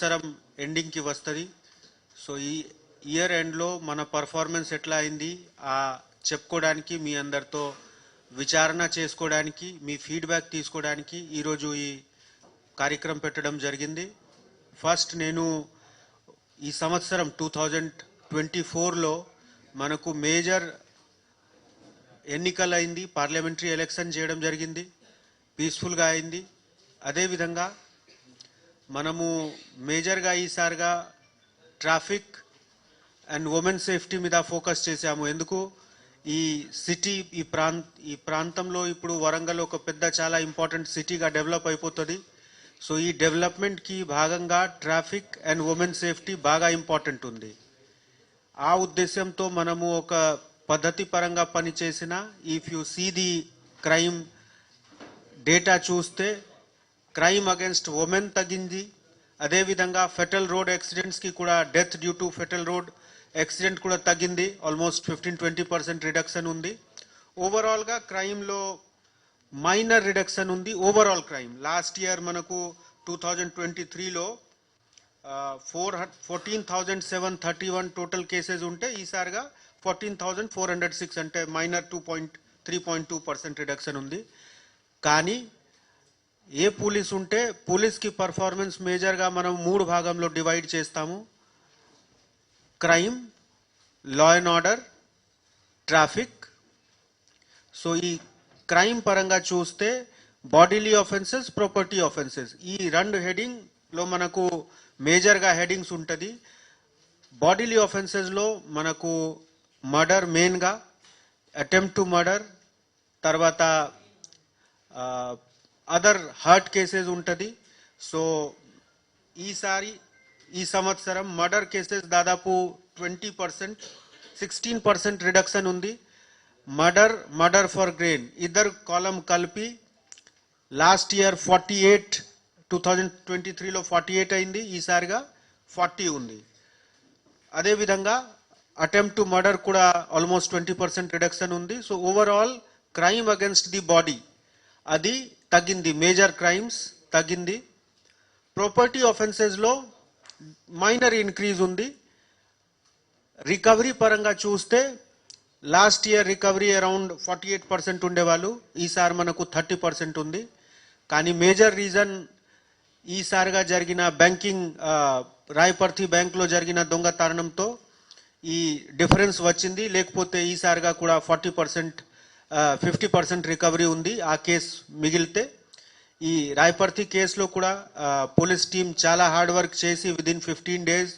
సంవత్సరం ఎండింగ్కి వస్తుంది. సో ఈ ఇయర్ ఎండ్లో మన పర్ఫార్మెన్స్ ఎట్లా అయింది ఆ చెప్పుకోవడానికి మీ అందరితో విచారణ చేసుకోవడానికి మీ ఫీడ్బ్యాక్ తీసుకోవడానికి ఈరోజు ఈ కార్యక్రమం పెట్టడం జరిగింది. ఫస్ట్ నేను ఈ సంవత్సరం టూ థౌజండ్ ట్వంటీ ఫోర్లో మనకు మేజర్ ఎన్నికలు అయింది పార్లమెంటరీ ఎలక్షన్ చేయడం జరిగింది పీస్ఫుల్గా అయింది. అదేవిధంగా మనము మేజర్గా ఈసారిగా ట్రాఫిక్ అండ్ ఉమెన్ సేఫ్టీ మీద ఫోకస్ చేశాము. ఎందుకు? ఈ సిటీ ఈ ప్రాంత ఈ ప్రాంతంలో ఇప్పుడు వరంగల్ ఒక పెద్ద చాలా ఇంపార్టెంట్ సిటీగా డెవలప్ అయిపోతుంది. సో ఈ డెవలప్మెంట్కి భాగంగా ట్రాఫిక్ అండ్ ఉమెన్ సేఫ్టీ బాగా ఇంపార్టెంట్ ఉంది. ఆ ఉద్దేశంతో మనము ఒక పద్ధతి పరంగా పనిచేసిన if you see the crime data చూస్తే క్రైమ్ అగేన్స్ట్ ఉమెన్ తగ్గింది. అదేవిధంగా ఫెటల్ రోడ్ యాక్సిడెంట్స్కి కూడా death due to fatal road accident కూడా తగ్గింది. Almost fifteen twenty percent reduction ఉంది. ఓవరాల్గా క్రైమ్లో మైనర్ రిడక్షన్ ఉంది. ఓవరాల్ క్రైమ్ లాస్ట్ ఇయర్ మనకు టూ థౌజండ్ ట్వంటీ త్రీలో four fourteen thousand seven thirty one total cases ఉంటే ఈసారిగా fourteen thousand four hundred six అంటే minor two point three point two percent reduction ఉంది. కానీ ఏ పోలీస్ ఉంటే పోలీస్కి performance మేజర్గా మనం మూడు భాగంలో డివైడ్ చేస్తాము. Crime law and order traffic so ఈ క్రైమ్ పరంగా చూస్తే బాడీలీ ఆఫెన్సెస్ ప్రాపర్టీ ఆఫెన్సెస్ ఈ రెండు హెడింగ్లో మనకు మేజర్గా హెడింగ్స్ ఉంటుంది. బాడీలీ ఆఫెన్సెస్లో మనకు మర్డర్ మెయిన్గా అటెంప్ట్ టు మర్డర్ తర్వాత అదర్ హార్ట్ కేసెస్ ఉంటుంది. సో ఈసారి ఈ సంవత్సరం మర్డర్ కేసెస్ దాదాపు twenty percent sixteen percent reduction ఉంది. మర్డర్ మర్డర్ ఫర్ గ్రెయిన్ ఇద్దరు కాలం కలిపి last year forty eight two thousand twenty త్రీలో ఫార్టీ ఎయిట్ అయింది. ఈసారిగా ఫార్టీ ఉంది. అదేవిధంగా అటెంప్ట్ టు మర్డర్ కూడా ఆల్మోస్ట్ ట్వంటీ పర్సెంట్ రిడక్షన్ ఉంది. So overall crime against the body అది తగ్గింది మేజర్ క్రైమ్స్ తగ్గింది. ప్రాపర్టీ ఆఫెన్సెస్లో మైనర్ ఇంక్రీజ్ ఉంది. రికవరీ పరంగా చూస్తే last year recovery around forty eight percent ఉండేవాళ్ళు. ఈసారి మనకు థర్టీ పర్సెంట్ ఉంది. కానీ మేజర్ రీజన్ ఈసారిగా జరిగిన బ్యాంకింగ్ రాయపర్తి బ్యాంక్లో జరిగిన దొంగతనంతో ఈ డిఫరెన్స్ వచ్చింది. లేకపోతే ఈసారిగా కూడా forty percent fifty percent recovery ఉంది. ఆ కేసు మిగిలితే ఈ రాయపర్తి కేసులో కూడా పోలీస్ టీం చాలా హార్డ్ వర్క్ చేసి విదిన్ ఫిఫ్టీన్ డేస్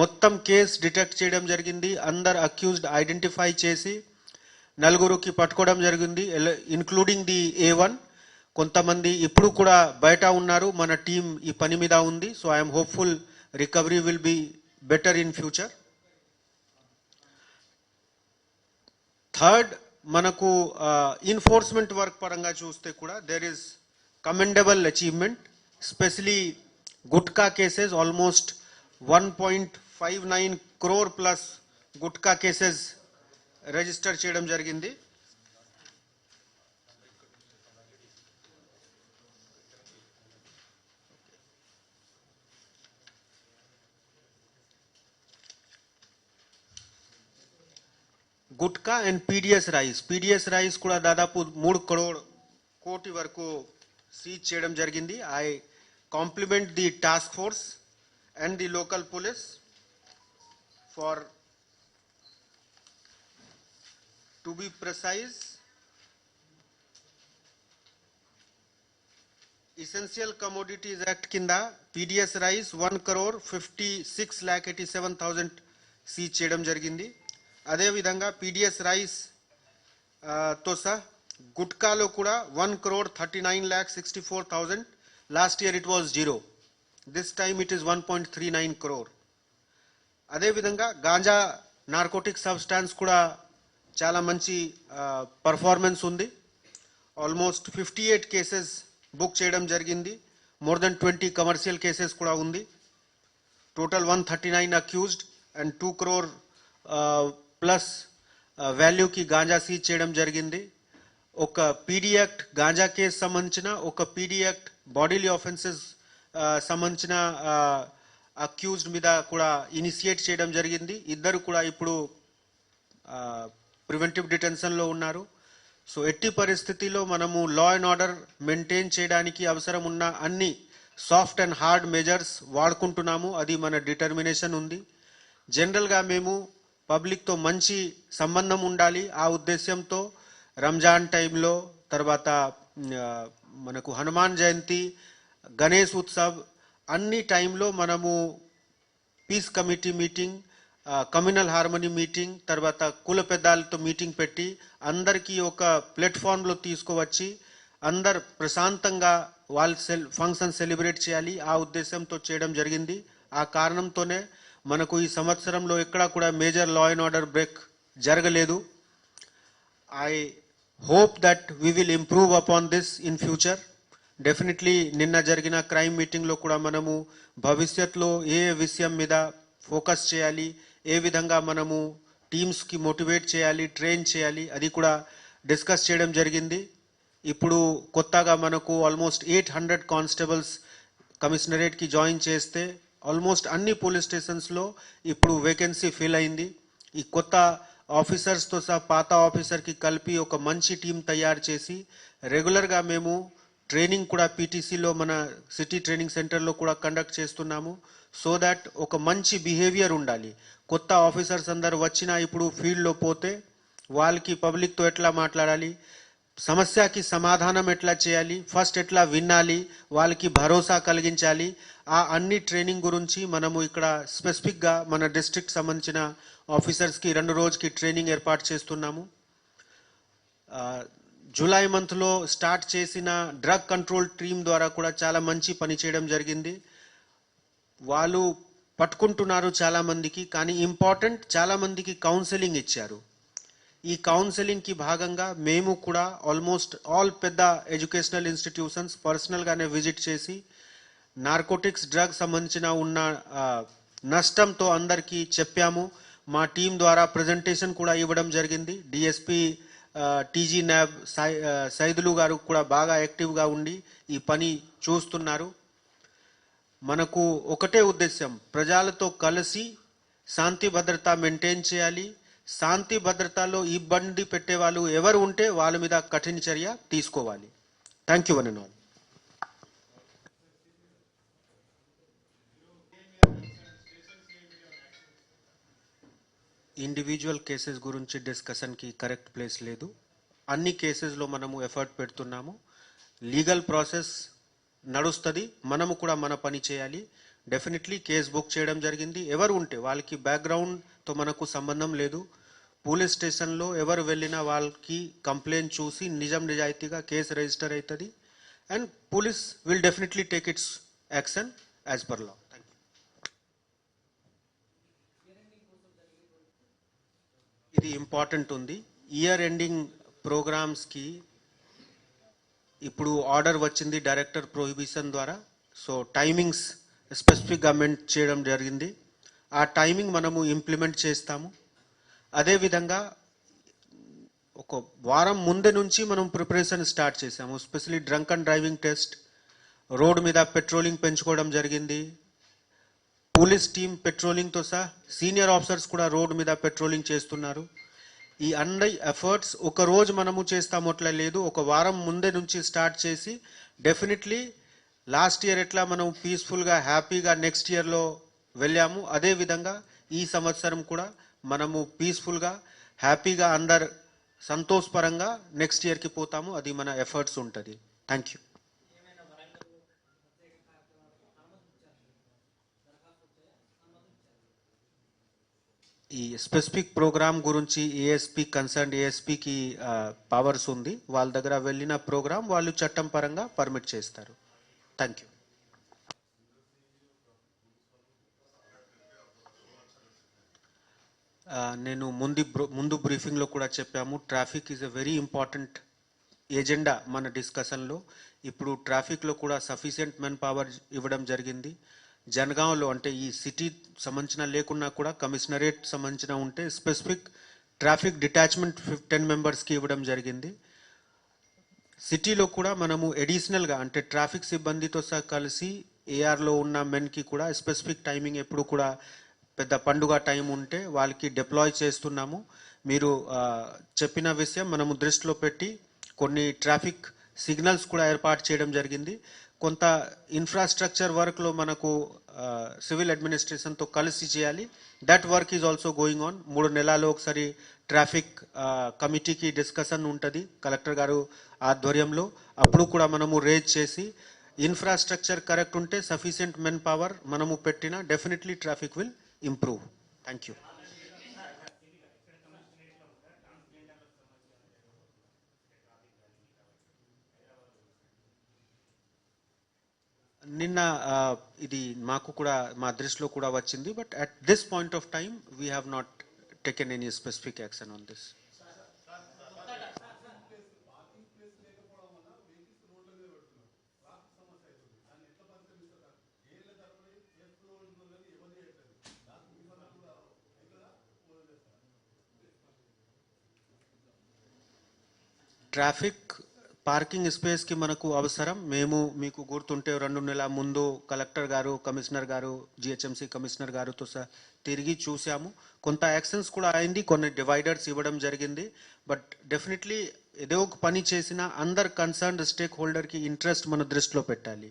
మొత్తం కేసు డిటెక్ట్ చేయడం జరిగింది. అందరు అక్యూజ్డ్ ఐడెంటిఫై చేసి నలుగురికి పట్టుకోవడం జరిగింది. ఇన్క్లూడింగ్ ది ఏ వన్ కొంతమంది ఇప్పుడు కూడా బయట ఉన్నారు. మన టీం ఈ పని మీద ఉంది. So I'm hopeful recovery will be better in future third మనకు ఇన్ఫోర్స్మెంట్ వర్క్ పరంగా చూస్తే కూడా there is commendable achievement specially gutka cases almost one point five nine crore plus gutka cases register చేయడం జరిగింది. Gutka and PDS rice PDS rice కూడా దాదాపు మూడు కరోడ్ కోటి వరకు సీజ్ చేయడం జరిగింది. I compliment the task force and the local police for to be precise essential commodities act కింద PDS rice one crore fifty six lakh eighty seven thousand seize చేయడం జరిగింది. అదేవిధంగా పీడిఎస్ రైస్తో సహా గుట్కాలో కూడా one crore thirty nine lakh sixty four thousand. Last year it was zero this time it is one point three nine crore అదేవిధంగా ganja narcotic substance కూడా చాలా మంచి పర్ఫార్మెన్స్ ఉంది. Almost fifty eight cases book చేయడం జరిగింది. More than twenty commercial cases కూడా ఉంది. Total one thirty nine accused and two crore plus వాల్యూకి ganja seize చేయడం జరిగింది. ఒక పీడీ యాక్ట్ గాంజా కేసు సంబంధించిన ఒక P D act bodily offences సంబంధించిన అక్యూజ్డ్ మీద కూడా ఇనిషియేట్ చేయడం జరిగింది. ఇద్దరు కూడా ఇప్పుడు ప్రివెంటివ్ డిటెన్షన్లో ఉన్నారు. సో ఎట్టి పరిస్థితిలో మనము లా అండ్ ఆర్డర్ మెయింటైన్ చేయడానికి అవసరం ఉన్న అన్ని సాఫ్ట్ అండ్ హార్డ్ మెజర్స్ వాడుకుంటున్నాము. అది మన డిటర్మినేషన్ ఉంది. జనరల్గా మేము పబ్లిక్తో మంచి సంబంధం ఉండాలి ఆ ఉద్దేశ్యంతో రంజాన్ టైంలో తర్వాత మనకు హనుమాన్ జయంతి గణేష్ ఉత్సవ్ అన్ని టైంలో మనము peace committee meeting communal harmony meeting తర్వాత కుల పెద్దాలతో మీటింగ్ పెట్టి అందరికీ ఒక ప్లాట్ఫామ్లో తీసుకువచ్చి అందరు ప్రశాంతంగా వాళ్ళ సెల్ ఫంక్షన్ సెలబ్రేట్ చేయాలి ఆ ఉద్దేశంతో చేయడం జరిగింది. ఆ కారణంతోనే మనకు ఈ సంవత్సరంలో ఎక్కడా కూడా major law and order break జరగలేదు. I hope that we will improve upon this in future definitely నిన్న జరిగిన క్రైమ్ మీటింగ్లో కూడా మనము భవిష్యత్తులో ఏ విషయం మీద ఫోకస్ చేయాలి ఏ విధంగా మనము టీమ్స్కి మోటివేట్ చేయాలి ట్రైన్ చేయాలి అది కూడా డిస్కస్ చేయడం జరిగింది. ఇప్పుడు కొత్తగా మనకు ఆల్మోస్ట్ ఎయిట్ హండ్రెడ్ కానిస్టేబుల్స్ కమిషనరేట్కి జాయిన్ చేస్తే ఆల్మోస్ట్ అన్ని పోలీస్ స్టేషన్స్లో ఇప్పుడు వేకెన్సీ ఫిల్ అయింది. ఈ కొత్త ఆఫీసర్స్తో సహా పాత ఆఫీసర్కి కలిపి ఒక మంచి టీం తయారు చేసి రెగ్యులర్గా మేము ట్రైనింగ్ కూడా పీటీసీలో మన సిటీ ట్రైనింగ్ సెంటర్లో కూడా కండక్ట్ చేస్తున్నాము. సో దట్ ఒక మంచి బిహేవియర్ ఉండాలి. కొత్త ఆఫీసర్స్ అందరు వచ్చినా ఇప్పుడు ఫీల్డ్లో పోతే వాళ్ళకి పబ్లిక్తో ఎట్లా మాట్లాడాలి? సమస్యకి సమాధానం ఎట్లా చేయాలి? ఫస్ట్ ఎట్లా వినాలి? వాళ్ళకి భరోసా కలిగించాలి? ఆ అన్ని ట్రైనింగ్ గురించి మనము ఇక్కడ స్పెసిఫిక్గా మన డిస్ట్రిక్ట్ సంబంధించిన ఆఫీసర్స్కి రెండు రోజుకి ట్రైనింగ్ ఏర్పాటు చేస్తున్నాము. జూలై మంత్లో స్టార్ట్ చేసిన డ్రగ్ కంట్రోల్ టీమ్ ద్వారా కూడా చాలా మంచి పని చేయడం జరిగింది. వాళ్ళు పట్టుకుంటున్నారు చాలామందికి కానీ ఇంపార్టెంట్ చాలామందికి కౌన్సిలింగ్ ఇచ్చారు. ఈ కౌన్సిలింగ్కి భాగంగా మేము కూడా ఆల్మోస్ట్ ఆల్ పెద్ద ఎడ్యుకేషనల్ ఇన్స్టిట్యూషన్స్ పర్సనల్గానే విజిట్ చేసి నార్కోటిక్స్ డ్రగ్ సంబంధించిన ఉన్న నష్టంతో అందరికీ చెప్పాము. మా టీం ద్వారా ప్రజెంటేషన్ కూడా ఇవ్వడం జరిగింది. డిఎస్పి టీజీ నాబ్ సై సైదులు గారు కూడా బాగా యాక్టివ్గా ఉండి ఈ పని చూస్తున్నారు. మనకు ఒకటే ఉద్దేశం ప్రజలతో కలిసి శాంతి భద్రత మెయింటైన్ చేయాలి. శాంతి భద్రతలో ఇబ్బంది పెట్టే వాళ్ళు ఎవరు ఉంటే వాళ్ళ మీద కఠిన చర్య తీసుకోవాలి. Thank you one and all. Individual cases గురించి డిస్కషన్కి కరెక్ట్ ప్లేస్ లేదు. అన్ని కేసెస్లో మనము ఎఫర్ట్ పెడుతున్నాము. లీగల్ ప్రాసెస్ నడుస్తుంది. మనము కూడా మన పని చేయాలి. డెఫినెట్లీ కేసు బుక్ చేయడం జరిగింది. ఎవరు ఉంటే వాళ్ళకి బ్యాక్గ్రౌండ్తో మనకు సంబంధం లేదు. పోలీస్ స్టేషన్లో ఎవరు వెళ్ళినా వాళ్ళకి కంప్లైంట్ చూసి నిజం నిజాయితీగా కేసు రిజిస్టర్ అవుతుంది. And police will definitely take its action as per law thank you ఇది ఇంపార్టెంట్ ఉంది. ఇయర్ ఎండింగ్ ప్రోగ్రామ్స్కి ఇప్పుడు ఆర్డర్ వచ్చింది డైరెక్టర్ ప్రొహిబిషన్ ద్వారా. సో టైమింగ్స్ స్పెసిఫిక్గా గవర్నమెంట్ చేయడం జరిగింది. ఆ టైమింగ్ మనము ఇంప్లిమెంట్ చేస్తాము. అదేవిధంగా ఒక వారం ముందే నుంచి మనం ప్రిపరేషన్ స్టార్ట్ చేసాము specially drunk and driving test road మీద పెట్రోలింగ్ పెంచుకోవడం జరిగింది. పోలీస్ టీం పెట్రోలింగ్తో సహా సీనియర్ ఆఫీసర్స్ కూడా రోడ్డు మీద పెట్రోలింగ్ చేస్తున్నారు. ఈ అన్ని ఎఫర్ట్స్ ఒక రోజు మనము చేస్తాము అట్లా లేదు ఒక వారం ముందే నుంచి స్టార్ట్ చేసి డెఫినెట్లీ లాస్ట్ ఇయర్ ఎట్లా మనం పీస్ఫుల్గా హ్యాపీగా నెక్స్ట్ ఇయర్లో వెళ్ళాము. అదేవిధంగా ఈ సంవత్సరం కూడా మనము పీస్ఫుల్గా హ్యాపీగా అందరు సంతోషపరంగా నెక్స్ట్ ఇయర్కి పోతాము. అది మన ఎఫర్ట్స్ ఉంటుంది. థ్యాంక్ యూ ఈ స్పెసిఫిక్ ప్రోగ్రామ్ గురించి ఏఎస్పీ కన్సర్న్ ఏఎస్పీకి పవర్స్ ఉంది. వాళ్ళ దగ్గర వెళ్ళిన ప్రోగ్రామ్ వాళ్ళు చట్టం పరంగా పర్మిట్ చేస్తారు. థ్యాంక్ యూ నేను ముందు ముందు బ్రీఫింగ్లో కూడా చెప్పాము. Traffic is a very important agenda మన డిస్కషన్లో ఇప్పుడు ట్రాఫిక్లో కూడా సఫిషియంట్ మెన్ పవర్ ఇవ్వడం జరిగింది. జనగాంలో అంటే ఈ సిటీ సంబంధించిన లేకున్నా కూడా కమిషనరేట్ సంబంధించిన ఉంటే స్పెసిఫిక్ ట్రాఫిక్ డిటాచ్మెంట్ టెన్ మెంబర్స్కి ఇవ్వడం జరిగింది. సిటీలో కూడా మనము ఎడిషనల్గా అంటే ట్రాఫిక్ సిబ్బందితో సహా కలిసి ఏఆర్లో ఉన్న మెన్కి కూడా స్పెసిఫిక్ టైమింగ్ ఎప్పుడు కూడా పెద్ద పండుగ టైం ఉంటే వాళ్ళకి డిప్లాయ్ చేస్తున్నాము. మీరు చెప్పిన విషయం మనము దృష్టిలో పెట్టి కొన్ని ట్రాఫిక్ సిగ్నల్స్ కూడా ఏర్పాటు చేయడం జరిగింది. కొంత ఇన్ఫ్రాస్ట్రక్చర్ వర్క్లో మనకు సివిల్ అడ్మినిస్ట్రేషన్తో కలిసి చేయాలి. That work is also going on మూడు నెలల్లో ఒకసారి ట్రాఫిక్ కమిటీకి డిస్కషన్ ఉంటుంది కలెక్టర్ గారు ఆధ్వర్యంలో. అప్పుడు కూడా మనము రేజ్ చేసి ఇన్ఫ్రాస్ట్రక్చర్ కరెక్ట్ ఉంటే సఫిషియెంట్ మెన్ పవర్ మనము పెట్టిన definitely traffic will improve thank you నిన్న ఇది మాకు కూడా మా దృష్టిలో కూడా వచ్చింది but at this point of time we have not taken any specific action on this traffic parking స్పేస్కి మనకు అవసరం. మేము మీకు గుర్తుంటే రెండు నెలల ముందు కలెక్టర్ గారు కమిషనర్ గారు జిహెచ్ఎంసీ కమిషనర్ గారితో సహా తిరిగి చూసాము కొంత యాక్షన్స్ కూడా అయింది కొన్ని డివైడర్స్ ఇవ్వడం జరిగింది. బట్ డెఫినెట్లీ ఏదో ఒక పని చేసినా అందరు కన్సర్న్డ్ స్టేక్ హోల్డర్కి ఇంట్రెస్ట్ మన దృష్టిలో పెట్టాలి.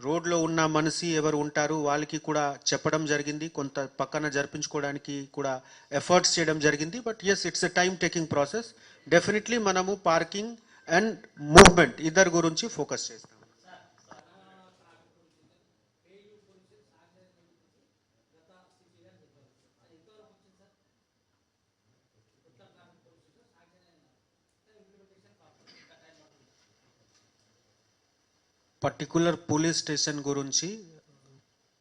రోడ్లో ఉన్న మనిషి ఎవరు ఉంటారు వాళ్ళకి కూడా చెప్పడం జరిగింది. కొంత పక్కన జరిపించుకోవడానికి కూడా ఎఫర్ట్స్ చేయడం జరిగింది. But as it's a time taking process definitely మనము పార్కింగ్ అండ్ మూవ్మెంట్ ఇద్దరు గురించి ఫోకస్ చేస్తాం. పర్టికులర్ పోలీస్ స్టేషన్ గురించి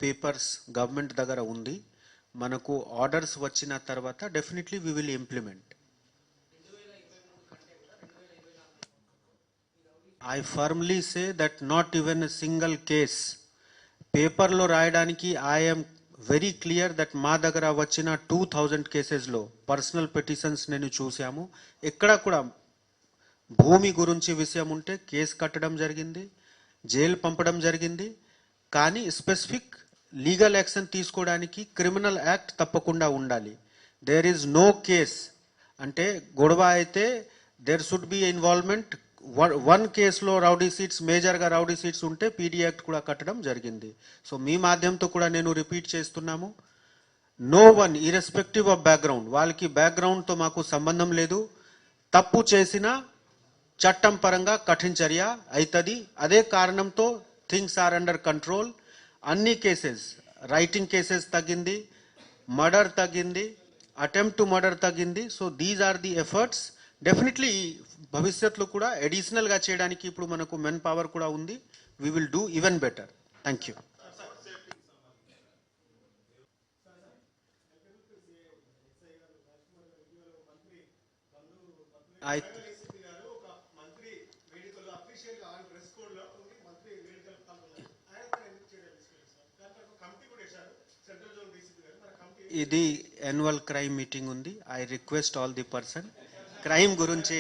పేపర్స్ గవర్నమెంట్ దగ్గర ఉంది. మనకు ఆర్డర్స్ వచ్చిన తర్వాత definitely we will implement I firmly say that not even single case పేపర్లో రాయడానికి ఐఎమ్ వెరీ క్లియర్ దట్ మా దగ్గర వచ్చిన టూ థౌజండ్ కేసెస్లో పర్సనల్ పెటిషన్స్ నేను చూశాము. ఎక్కడ కూడా భూమి గురించి విషయం ఉంటే కేసు కట్టడం జరిగింది జైలు పంపడం జరిగింది. కానీ స్పెసిఫిక్ లీగల్ యాక్షన్ తీసుకోవడానికి క్రిమినల్ యాక్ట్ తప్పకుండా ఉండాలి. దేర్ ఈజ్ నో కేస్ అంటే గొడవ అయితే there should be involvement one కేసులో రౌడీ సీట్స్ మేజర్గా రౌడీ సీట్స్ ఉంటే పీడీ యాక్ట్ కూడా కట్టడం జరిగింది. సో మీ మాధ్యమంతో కూడా నేను రిపీట్ చేస్తున్నాము. No one irrespective of background. వాళ్ళకి బ్యాక్గ్రౌండ్తో మాకు సంబంధం లేదు. తప్పు చేసిన చట్టం పరంగా కఠిన చర్య అవుతుంది అదే కారణంతో థింగ్స్ ఆర్ అండర్ కంట్రోల్. అన్ని కేసెస్ రైటింగ్ కేసెస్ తగ్గింది మర్డర్ తగ్గింది అటెంప్ట్ టు మర్డర్ తగ్గింది. So these are the efforts. Definitely భవిష్యత్తులో కూడా అడిషనల్గా చేయడానికి ఇప్పుడు మనకు మెన్ పవర్ కూడా ఉంది. We will do even better thank you ఇది యాన్యువల్ క్రైమ్ మీటింగ్ ఉంది. I request all the person crime గురించి